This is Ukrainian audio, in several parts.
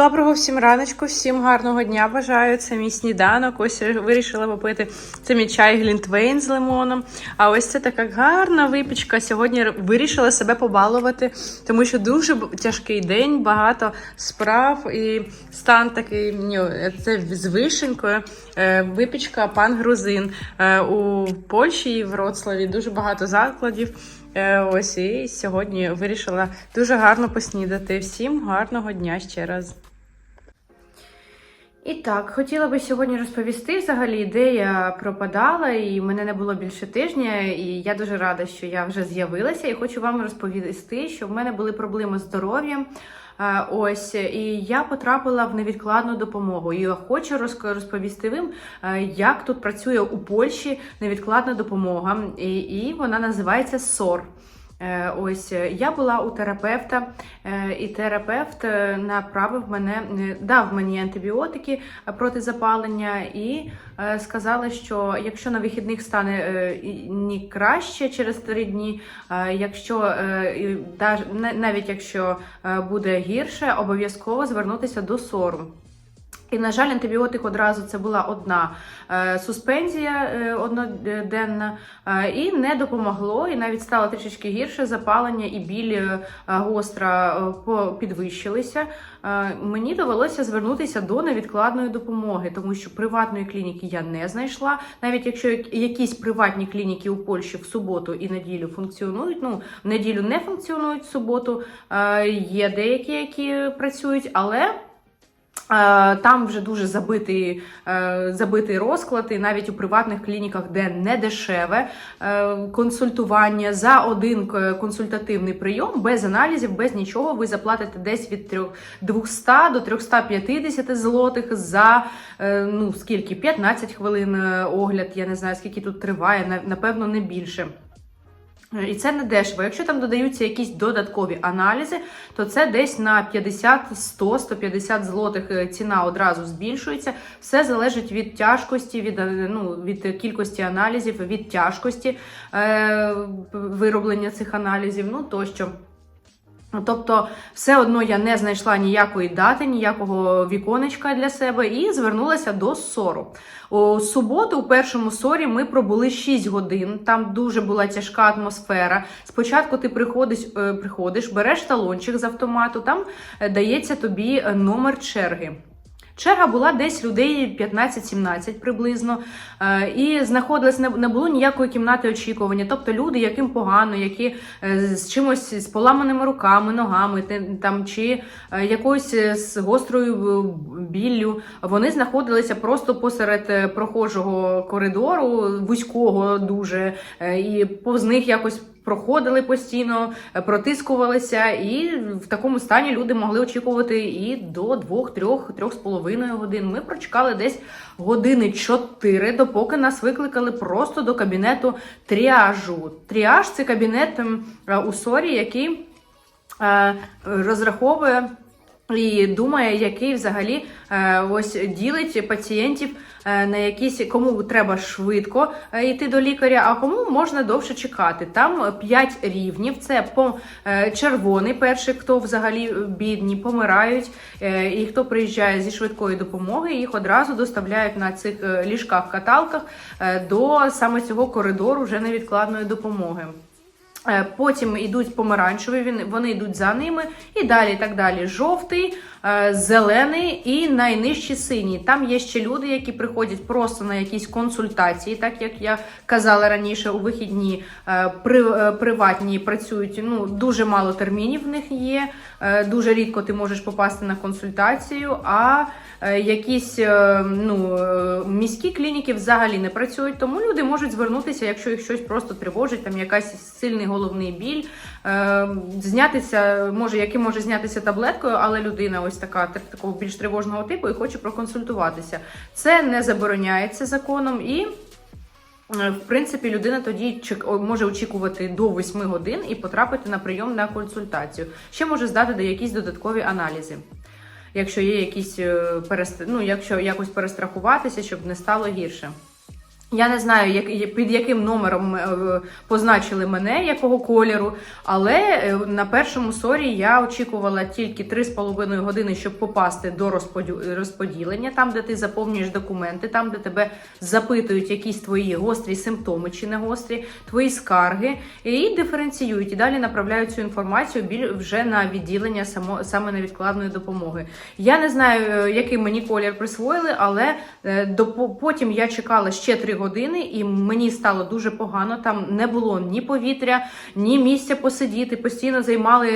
Доброго всім раночку, всім гарного дня бажаю. Це мій сніданок. Ось я вирішила попити це мій чай Глінтвейн з лимоном. А ось це така гарна випічка. Сьогодні вирішила себе побалувати, тому що дуже тяжкий день, багато справ і стан такий. ну, Це з вишенькою. Е, Випічка пан грузин Е, у Польщі і в Вроцлаві дуже багато закладів. Е, Ось і сьогодні вирішила дуже гарно поснідати. Всім гарного дня ще раз. І так, хотіла би сьогодні розповісти взагалі, де я пропадала, і мене не було більше тижня. І я дуже рада, що я вже з'явилася, і хочу вам розповісти, що в мене були проблеми з здоров'ям. Ось і я потрапила в невідкладну допомогу. І хочу розповісти вам, як тут працює у Польщі невідкладна допомога, і, і вона називається СОР. Е, Ось е, я була у терапевта, е, і терапевт направив мене, дав мені антибіотики проти запалення, і сказали, що якщо на вихідних стане ні краще через три дні, якщо навіть якщо буде гірше, обов'язково звернутися до сору. І, на жаль, антибіотик одразу це була одна е, суспензія е, одноденна, е, і не допомогло, і навіть стало трішечки гірше. Запалення і біль гостра підвищилися. Мені довелося звернутися до невідкладної допомоги, тому що приватної клініки я не знайшла. Навіть якщо якісь приватні клініки у Польщі в суботу і неділю функціонують, ну в неділю не функціонують в суботу. Є деякі, які працюють, але. Е, Там вже дуже забитий, е, забитий розклад, і навіть у приватних клініках, де не дешеве е, консультування за один консультативний прийом, без аналізів, без нічого, ви заплатите десь від трьох- 200 до 350 злотих за ну скільки 15 хвилин огляд. Я не знаю скільки тут триває, напевно, не більше. І це не дешево. Якщо там додаються якісь додаткові аналізи, то це десь на 50, 100, 150 злотих е, ціна одразу збільшується. Все залежить від тяжкості, від, е, ну, від кількості аналізів, від тяжкості е, вироблення цих аналізів, ну тощо. Тобто, все одно я не знайшла ніякої дати, ніякого віконечка для себе і звернулася до СОРу. У суботу, у першому сорі, ми пробули 6 годин. Там дуже була тяжка атмосфера. Спочатку ти приходиш, е, приходиш береш талончик з автомату, там е, дається тобі е, номер черги. Черга була десь людей 15-17 приблизно, е, і знаходилось не, було ніякої кімнати очікування. Тобто люди, яким погано, які е, з чимось з поламаними руками, ногами, там чи е, якоюсь з гострою біллю, вони знаходилися просто посеред прохожого коридору, вузького дуже, і повз них якось. Проходили постійно, е, протискувалися, і в такому стані люди могли очікувати і до двох, трьох, трьох з половиною годин. Ми прочекали десь години чотири, допоки нас викликали просто до кабінету тріажу. Тріаж це кабінет е, у СОРі, який е, розраховує. І думає, який взагалі е, ось ділить пацієнтів е, на якісь кому треба швидко е, йти до лікаря, а кому можна довше чекати. Там 5 рівнів. Це по червоний, перший, хто взагалі бідні, помирають, і хто приїжджає зі швидкої допомоги, їх одразу доставляють на цих ліжках-каталках до саме цього коридору вже невідкладної допомоги. Е, Потім йдуть помаранчеві, вони йдуть за ними, і далі, і так далі. Жовтий, зелений і найнижчі синій. Там є ще люди, які приходять просто на якісь консультації, так як я казала раніше, у вихідні е, е, приватні працюють. Ну дуже мало термінів в них є. е, Дуже рідко ти можеш попасти на консультацію. А е, якісь е, ну, е, міські клініки взагалі не працюють, тому люди можуть звернутися, якщо їх щось просто тривожить, там якась сильний головний біль, е, знятися, може, який може знятися таблеткою, але людина ось така такого більш тривожного типу і хоче проконсультуватися. Це не забороняється законом і. е, В принципі, людина тоді може очікувати до 8 годин і потрапити на прийом на консультацію. Ще може здати якісь додаткові аналізи. Якщо є якісь е, ну, якщо якось перестрахуватися, щоб не стало гірше. Я не знаю, як, під яким номером е, позначили мене, якого кольору, але е, на першому сорі я очікувала тільки 3,5 години, щоб попасти до розподілення, там, де ти заповнюєш документи, там, де тебе запитують якісь твої гострі симптоми чи не гострі, твої скарги, і диференціюють. І далі направляють цю інформацію вже на відділення само, саме невідкладної допомоги. Я не знаю, е, який мені колір присвоїли, але до, потім я чекала ще 3 години, і мені стало дуже погано. Там не було ні повітря, ні місця посидіти. Постійно займали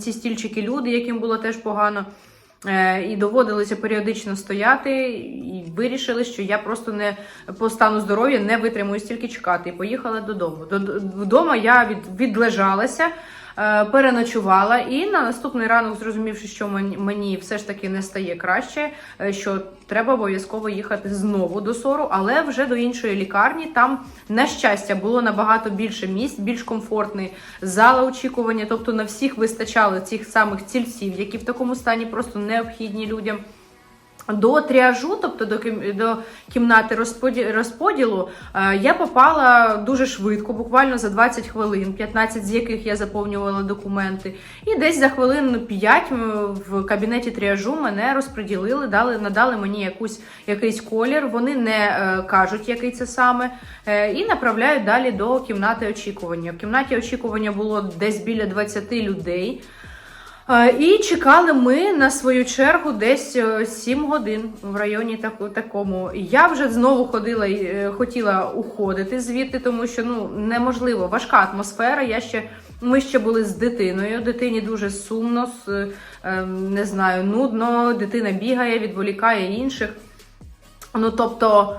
ці стільчики люди, яким було теж погано. Е, І доводилося періодично стояти, і вирішили, що я просто не по стану здоров'я не витримую стільки чекати. І поїхала додому. Дод- Вдома я від, відлежалася, переночувала, і на наступний ранок, зрозумівши, що мені, мені все ж таки не стає краще, е, що треба обов'язково їхати знову до сору, але вже до іншої лікарні. Там, на щастя, було набагато більше місць, більш комфортний зала очікування. Тобто на всіх вистачало цих самих цільців, які в такому стані просто необхідні людям. До тріажу, тобто до, до кімнати розподі- розподілу, е, я попала дуже швидко, буквально за 20 хвилин, 15 з яких я заповнювала документи. І десь за хвилин 5 в кабінеті тріажу мене розподілили, дали, надали мені якусь, якийсь колір. Вони не е, кажуть, який це саме, е, і направляють далі до кімнати очікування. В кімнаті очікування було десь біля 20 людей. Е, І чекали ми на свою чергу десь е, 7 годин в районі такому. Я вже знову ходила і е, хотіла уходити звідти, тому що ну неможливо, важка атмосфера. Я ще ми ще були з дитиною. Дитині дуже сумно, с- е, е, не знаю, нудно. Дитина бігає, відволікає інших. Ну тобто.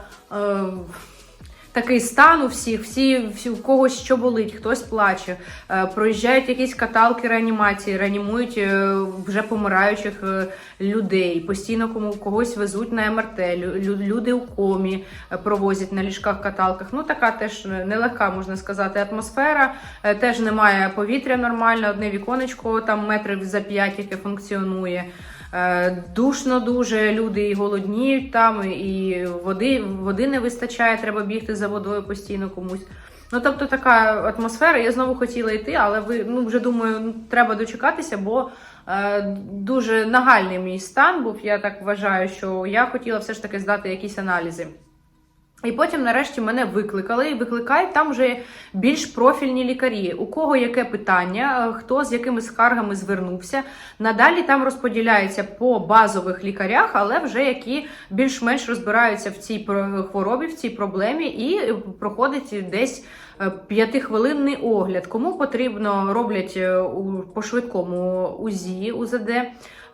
Такий стан у всіх, всі, всі у когось що болить, хтось плаче. Е, проїжджають якісь каталки реанімації, реанімують е, вже помираючих е, людей. Постійно кому когось везуть на МРТ. лю- лю- люди у комі провозять на ліжках каталках. Ну така теж нелегка, можна сказати, атмосфера. Теж немає повітря нормально, одне віконечко там метрів за п'ять, яке функціонує. Е, Душно дуже, люди і голодніють там, і води, води не вистачає, треба бігти за водою постійно комусь. Ну, тобто така атмосфера. Я знову хотіла йти, але ви ну вже думаю, ну, треба дочекатися, бо е, дуже нагальний мій стан був. Я так вважаю, що я хотіла все ж таки здати якісь аналізи. І потім, нарешті, мене викликали і викликають там вже більш профільні лікарі. У кого яке питання, е, хто з якими скаргами звернувся. Надалі там розподіляється по базових лікарях, але вже які більш-менш розбираються в цій хворобі, в цій проблемі, і проходить десь п'ятихвилинний огляд. Кому потрібно роблять е, по швидкому УЗІ, УЗД.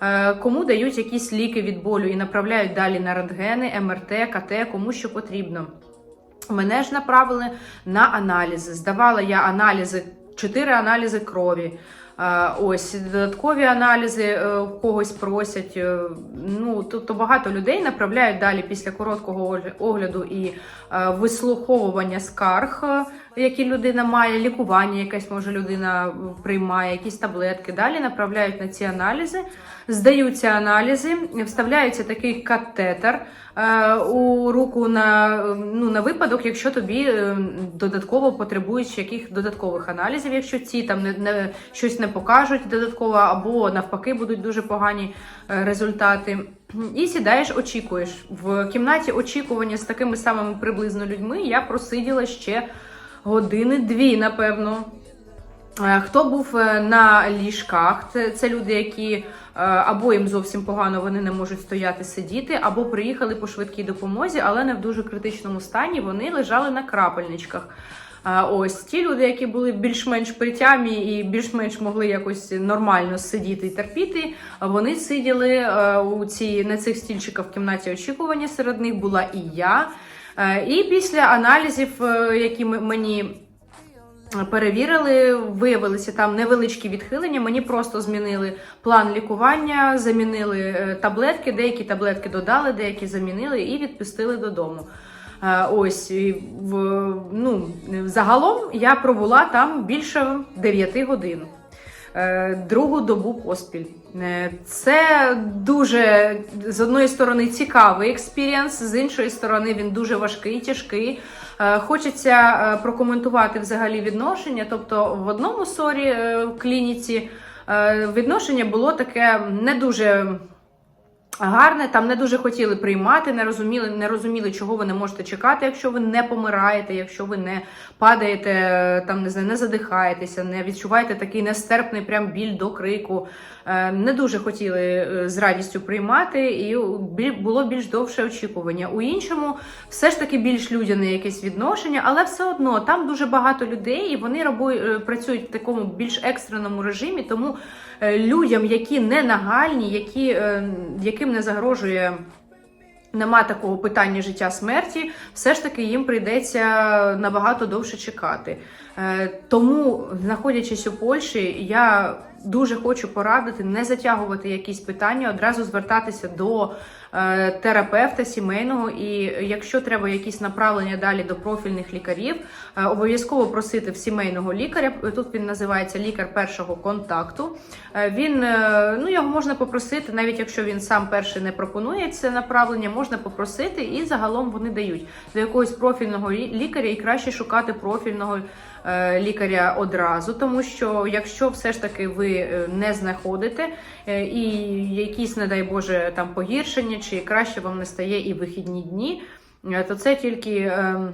Е, Кому дають якісь ліки від болю і направляють далі на рентгени, МРТ, КТ, кому що потрібно. Мене ж направили на аналізи. Здавала я аналізи, чотири аналізи крові. Ось додаткові аналізи е, когось просять. Е, Ну тобто багато людей направляють далі після короткого огляду і е, вислуховування скарг, які людина має, лікування, якесь може людина приймає, якісь таблетки. Далі направляють на ці аналізи, здаються аналізи, вставляється такий катетер у руку на, ну, на випадок, якщо тобі е, додатково потребують яких додаткових аналізів, якщо ці там не, не щось покажуть додатково, або навпаки будуть дуже погані е, результати. І сідаєш, очікуєш. В кімнаті очікування з такими самими приблизно людьми я просиділа ще години дві, напевно. Е, Хто був е, на ліжках, це, це люди, які або їм зовсім погано, вони не можуть стояти, сидіти, або приїхали по швидкій допомозі, але не в дуже критичному стані. Вони лежали на крапельничках. Ось ті люди, які були більш-менш при тямі і більш-менш могли якось нормально сидіти і терпіти. Вони сиділи е, у ці на цих стільчиках в кімнаті очікування. Серед них була і я. Е, І після аналізів, е, які мені перевірили, виявилися там невеличкі відхилення. Мені просто змінили план лікування, замінили таблетки, деякі таблетки додали, деякі замінили і відпустили додому. Е, Ось в ну загалом я пробула там більше 9 годин. Е, Другу добу поспіль. Е, Це дуже з одної сторони цікавий експірієнс, з іншої сторони він дуже важкий, тяжкий. Хочеться прокоментувати взагалі відношення. Тобто, в одному сорі в клініці відношення було таке не дуже. Гарне, там не дуже хотіли приймати, не розуміли, не розуміли, чого ви не можете чекати, якщо ви не помираєте, якщо ви не падаєте, там не знаю, не задихаєтеся, не відчуваєте такий нестерпний прям біль до крику. Е, Не дуже хотіли е, з радістю приймати, і було більш довше очікування. У іншому все ж таки більш людяне якесь відношення, але все одно там дуже багато людей, і вони е, працюють в такому більш екстреному режимі, тому людям, які не нагальні, які, е, яким не загрожує. Нема такого питання життя смерті, все ж таки їм прийдеться набагато довше чекати. Е, Тому, знаходячись у Польщі, я дуже хочу порадити не затягувати якісь питання, одразу звертатися до е, терапевта сімейного. І якщо треба якісь направлення далі до профільних лікарів, е, обов'язково просити в сімейного лікаря. Тут він називається лікар першого контакту. Він ну його можна попросити, навіть якщо він сам перший не пропонує це направлення, можна попросити, і загалом вони дають до якогось профільного лікаря, і краще шукати профільного лікаря одразу, тому що якщо все ж таки ви е, не знаходите е, і якісь, не дай Боже, там погіршення, чи краще вам не стає і вихідні дні, е, то це тільки. ем,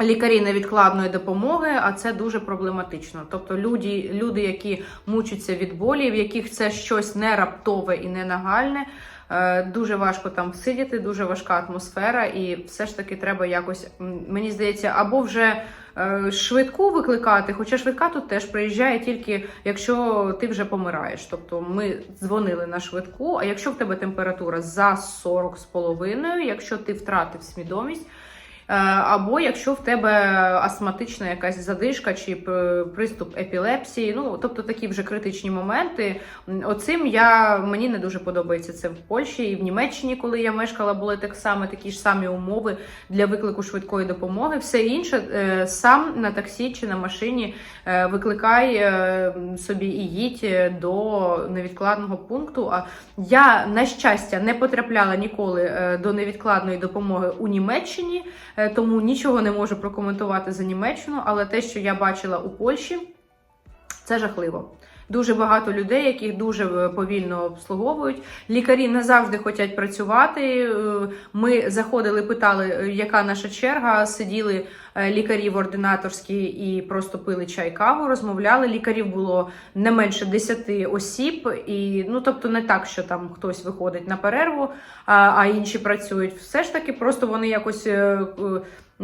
Лікарі невідкладної допомоги, а це дуже проблематично. Тобто люди, люди, які мучаться від болі, в яких це щось не раптове і не нагальне, е, дуже важко там сидіти, дуже важка атмосфера, і все ж таки треба якось, мені здається, або вже е, швидку викликати, хоча швидка тут теж приїжджає тільки якщо ти вже помираєш. Тобто ми дзвонили на швидку, а якщо в тебе температура за 40 з половиною, якщо ти втратив свідомість. Е, Або якщо в тебе астматична якась задишка чи приступ епілепсії, ну тобто такі вже критичні моменти. Оцим я мені не дуже подобається це в Польщі і в Німеччині, коли я мешкала, були так само такі ж самі умови для виклику швидкої допомоги. Все інше е, сам на таксі чи на машині е, викликай собі і їдь до невідкладного пункту. А я на щастя не потрапляла ніколи до невідкладної допомоги у Німеччині. Е, тому нічого не можу прокоментувати за Німеччину, але те, що я бачила у Польщі, це жахливо. Дуже багато людей, яких дуже е, повільно обслуговують. Лікарі не завжди хочуть працювати. Е, Ми заходили, питали, е, яка наша черга. Сиділи лікарі в ординаторській і просто пили чай, каву, розмовляли. Лікарів було не менше 10 осіб, і ну тобто не так, що там хтось виходить на перерву, а інші працюють. Все ж таки, просто вони якось.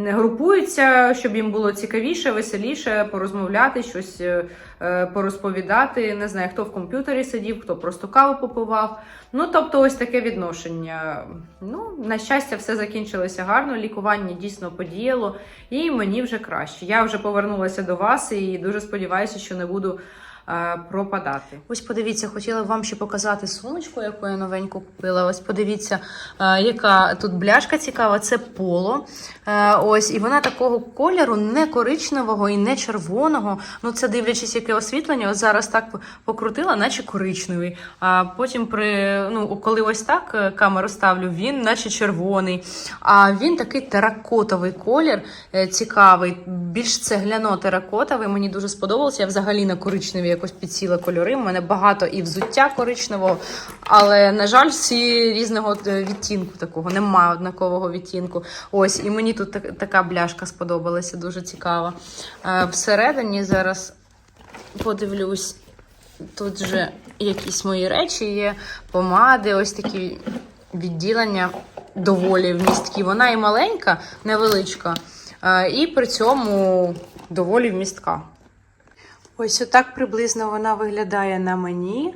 Е, е, Групуються, щоб їм було цікавіше, веселіше порозмовляти, щось е, е, порозповідати. Не знаю, хто в комп'ютері сидів, хто просто каву попивав. Ну, тобто, ось таке відношення. Ну, на щастя, все закінчилося гарно. Лікування дійсно подіяло, і мені вже краще. Я вже повернулася до вас і дуже сподіваюся, що не буду. Пропадати. Ось подивіться, хотіла вам ще показати сумочку, яку я новеньку купила. Ось подивіться, яка тут бляшка цікава. Це поло. Ось, і вона такого кольору, не коричневого і не червоного. Ну, це дивлячись, яке освітлення. Ось зараз так покрутила, наче коричневий. А потім, при ну, коли ось так е, камеру ставлю, він наче червоний. А він такий теракотовий колір, е, цікавий, більш цегляно-теракотовий. Мені дуже сподобалося. Я взагалі на коричневі якось підсіла кольори. У мене багато і взуття коричневого, але, на жаль, всі різного е, відтінку такого, немає однакового відтінку. Ось, і мені тут так- така бляшка сподобалася, дуже цікава. Е, Всередині зараз подивлюсь. Тут же якісь мої речі є, помади, ось такі відділення доволі вмісткі. Вона і маленька, невеличка, е, і при цьому доволі вмістка. Ось отак приблизно вона виглядає на мені.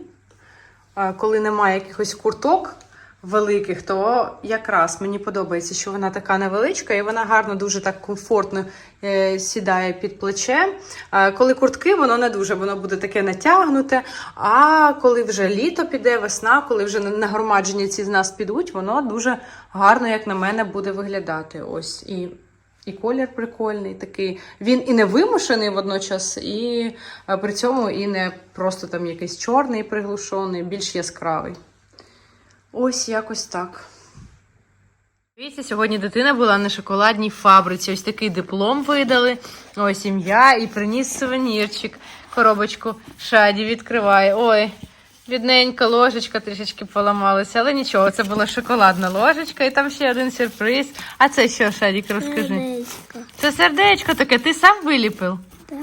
Е, Коли немає якихось курток великих, то якраз мені подобається, що вона така невеличка і вона гарно, дуже так комфортно е, сідає під плече. Е, Коли куртки, воно не дуже, воно буде таке натягнуте. А коли вже літо піде, весна, коли вже нагромадження ці з нас підуть, воно дуже гарно, як на мене, буде виглядати. Ось і І колір прикольний такий. Він і не вимушений водночас, і е, при цьому і не просто там якийсь чорний приглушений, більш яскравий. Ось якось так. Дивіться, сьогодні дитина була на шоколадній фабриці. Ось такий диплом видали. Ось ім'я і приніс сувенірчик. Коробочку шаді відкриває. Ой, бідненька ложечка трішечки поламалася, але нічого, це була шоколадна ложечка, і там ще один сюрприз. А це що, Шадік, розкажи? Сердечко. Це сердечко таке, ти сам виліпив? Да.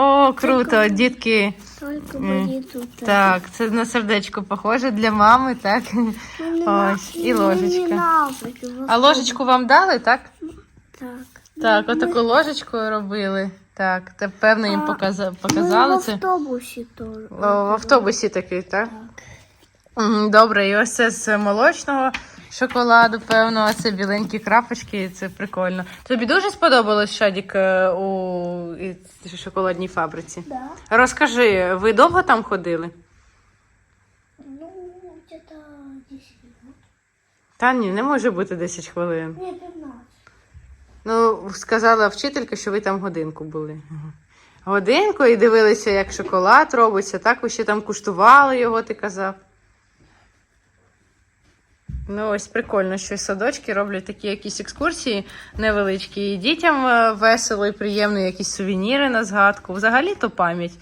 О, круто, дітки. Только М, тут. Так, це на сердечко похоже для мами, так? Ось, і ложечка. А ложечку вам дали, так? Так. Так, отаку ложечку робили. Так, це певно їм показа- показали в це. автобусе тоже. О, в автобусі такий, так? Так. Мгм, Добре, і ось це з молочного шоколаду, певно, а це біленькі крапочки, і це прикольно. Тобі дуже сподобалось Шадік е, у і шоколадній фабриці? Да. Розкажи, ви довго там ходили? Ну, где-то 10 минут. Та ні, не може бути 10 хвилин. Не, 15. Ну, сказала вчителька, що ви там годинку були. Годинку і дивилися, як шоколад робиться. Так ви ще там куштували його, ти казав. Ну, ось прикольно, що садочки роблять такі якісь екскурсії невеличкі. І дітям е, весело і приємно, якісь сувеніри на згадку. Взагалі то пам'ять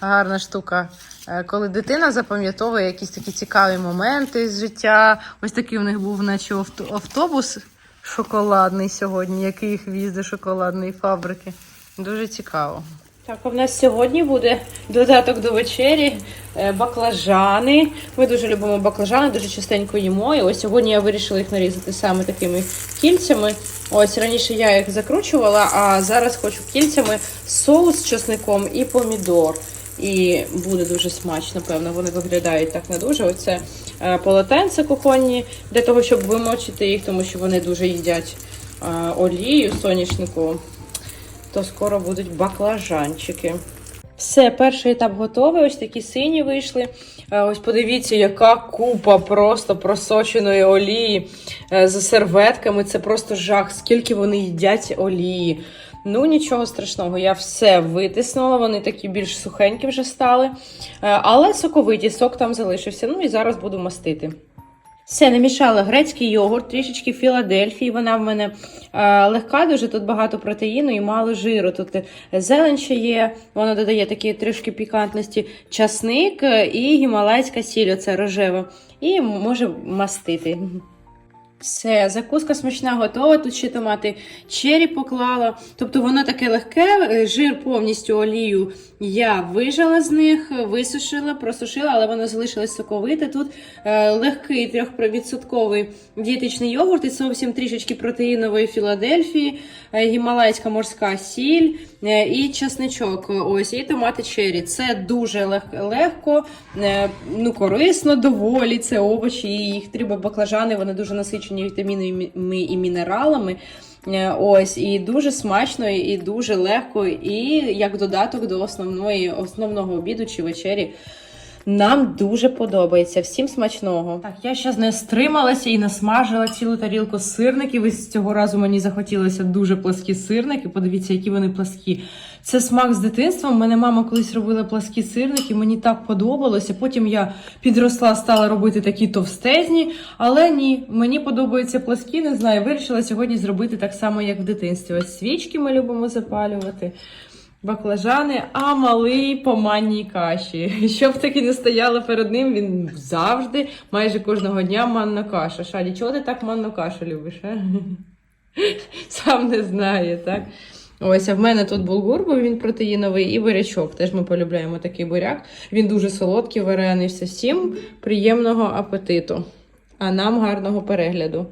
гарна штука. Е, Коли дитина запам'ятовує якісь такі цікаві моменти з життя. Ось такий у них був, наче автобус шоколадний сьогодні, який їх віз до шоколадної фабрики. Дуже цікаво. Так, у нас сьогодні буде додаток до вечері е, баклажани. Ми дуже любимо баклажани, дуже частенько їмо. І ось сьогодні я вирішила їх нарізати саме такими кільцями. Ось раніше я їх закручувала, а зараз хочу кільцями соус з чесником і помідор. І буде дуже смачно, певно. Вони виглядають так не дуже. Оце е, полотенця кухонні для того, щоб вимочити їх, тому що вони дуже їдять е, олію соняшнику то скоро будуть баклажанчики. Все, перший етап готовий. Ось такі сині вийшли. Е, Ось подивіться, яка купа просто просоченої олії з серветками. Це просто жах. Скільки вони їдять олії. Ну, нічого страшного, я все витиснула. Вони такі більш сухенькі вже стали. Е, Але соковиті, сок там залишився. Ну і зараз буду мастити. Все, намішала грецький йогурт, трішечки Філадельфії. Вона в мене е, легка, дуже тут багато протеїну і мало жиру. Тут е, зелень ще є, воно додає такі трішки пікантності, часник і гімалайська сіль, оце рожева. І може мастити. Все, закуска смачна готова. Тут ще томати чері поклала. Тобто воно таке легке, е, жир повністю олію я вижала з них, висушила, просушила, але воно залишилось соковите. Тут е, легкий трьохвідсотковий дієтичний йогурт і зовсім трішечки протеїнової Філадельфії, е, гімалайська морська сіль і часничок. Ось, і томати чері. Це дуже лег- легко, ну корисно доволі. Це овочі, їх треба баклажани, вони дуже насичені вітамінами і мінералами. Е, Ось, і дуже смачно, і дуже легко, і як додаток до основної, основного обіду чи вечері. Нам дуже подобається. Всім смачного. Так, я зараз не стрималася і насмажила цілу тарілку сирників. І з цього разу мені захотілося дуже пласкі сирники. Подивіться, які вони пласкі. Це смак з дитинства. У мене мама колись робила пласкі сирники, мені так подобалося. Потім я підросла, стала робити такі товстезні, але ні, мені подобаються пласкі, не знаю. Вирішила сьогодні зробити так само, як в дитинстві. Ось свічки ми любимо запалювати. Баклажани, а малий по манній каші. Щоб таки не стояло перед ним, він завжди, майже кожного дня манна каша. Шалі, чого ти так манну кашу любиш? А? Сам не знає, так? Ось, а в мене тут булгур, бо він протеїновий, і бурячок. Теж ми полюбляємо такий буряк. Він дуже солодкий, варений. Всім приємного апетиту. А нам гарного перегляду.